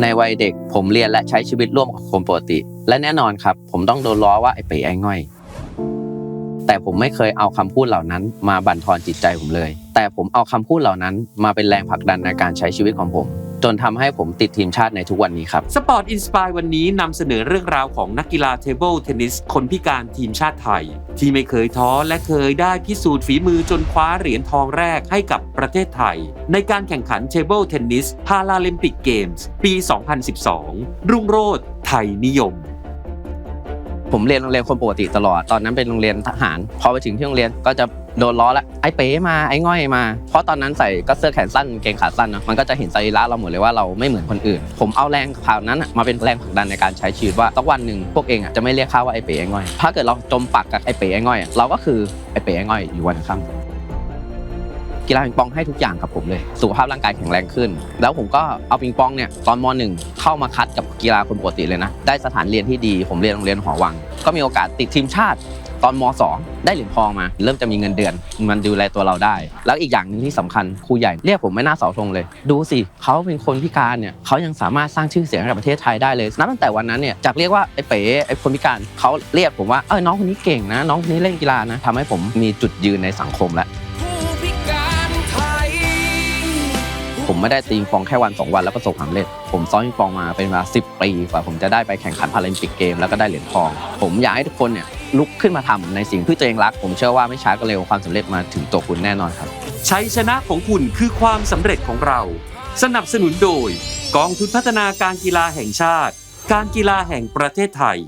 ในวัยเด็กผมเรียนและใช้ชีวิตร่วมกับคนปกติ และแน่นอนครับ ผมต้องโดนล้อว่าไอ้เป๋ไอ้ง่อย แต่ผมไม่เคยเอาคำพูดเหล่านั้น มาบั่นทอนจิตใจผมเลย แต่ผมเอาคำพูดเหล่านั้น มาเป็นแรงผลักดันในการใช้ชีวิตของผม จนทำให้ผมติดทีมชาติในทุกวันนี้ครับ สปอร์ตอินสปายวันนี้นำเสนอเรื่องราวของนักกีฬาเทเบิลเทนนิสคนพิการทีมชาติไทย ที่ไม่เคยท้อและเคยได้พิสูจน์ฝีมือจนคว้าเหรียญทองแรกให้กับประเทศไทย ในการแข่งขันเทเบิลเทนนิสพาราลิมปิกเกมส์ปี 2012 รุ่งโรจน์ไทยนิยม ผมเรียนโรงเรียนคนปกติตลอด ตอนนั้นเป็นโรงเรียนทหาร พอไปถึงที่โรงเรียนก็จะโดนล้อแล้วไอ้เป๋มาไอ้ง่อยมา เพราะตอนนั้นใส่ก็เสื้อแขนสั้นเกงขาสั้นเนาะมันก็จะเห็นสรีระเราหมดเลยว่าเราไม่เหมือนคนอื่น ผมเอาแรงข่าวนั้นมาเป็นแรงผลักดันในการใช้ชีวิตว่าสักวันหนึ่งพวกเองอะจะไม่เรียกข้าว่าไอ้เป๋ไอ้ง่อย ถ้าเกิดเราจมปักกับไอ้เป๋ไอ้ง่อย เราก็คือไอ้เป๋ไอ้ง่อยอยู่วันค่ำ กีฬาปิงปองให้ทุกอย่างกับผมเลย สุขภาพร่างกายแข็งแรงขึ้น แล้วผมก็เอาปิงปองเนี่ยตอนม .1 เข้ามาคัดกับกีฬาคนปกติเลยนะ ได้สถานเรียนที่ดี ผมเรียนโรงเรียนหอวัง ก็มีโอกาสติดทีมชาติตอนม .2 ได้เหรียญทองมา เริ่มจะมีเงินเดือน มันดูแลตัวเราได้ แล้วอีกอย่างหนึงที่สำคัญครูใหญ่เรียกผมไม่น่าเสาธงเลย ดูสิเขาเป็นคนพิการเนี่ยเขายังสามารถสร้างชื่อเสียงให้กับประเทศไทยได้เลยนับตั้งแต่วันนั้นเนี่ยจากเรียกว่าไอ้เป๋ไอ้คนพิการเขาเรียกผมว่าเออน้องคนนี้เก่งนะ น้องคนนี้เล่นกีฬานะทำให้ผมมีจุดยืนในสังคมแล้ว ผมไม่ได้ตีปิงปองแค่วัน 2 วันแล้วประสบความสำเร็จ ผมซ้อมปิงปองมาเป็นเวลา10 ปีกว่าผมจะได้ไปแข่งขันพาราลิมปิกเกมแล้วก็ได้เหรียญทอง ผมอยากให้ทุกคนเนี่ยลุกขึ้นมาทำในสิ่งที่ตัวเองรัก ผมเชื่อว่าไม่ช้าก็เร็วความสำเร็จมาถึงตัวคุณแน่นอนครับชัยชนะของคุณคือความสำเร็จของเรา สนับสนุนโดย กองทุนพัฒนาการกีฬาแห่งชาติ การกีฬาแห่งประเทศไทย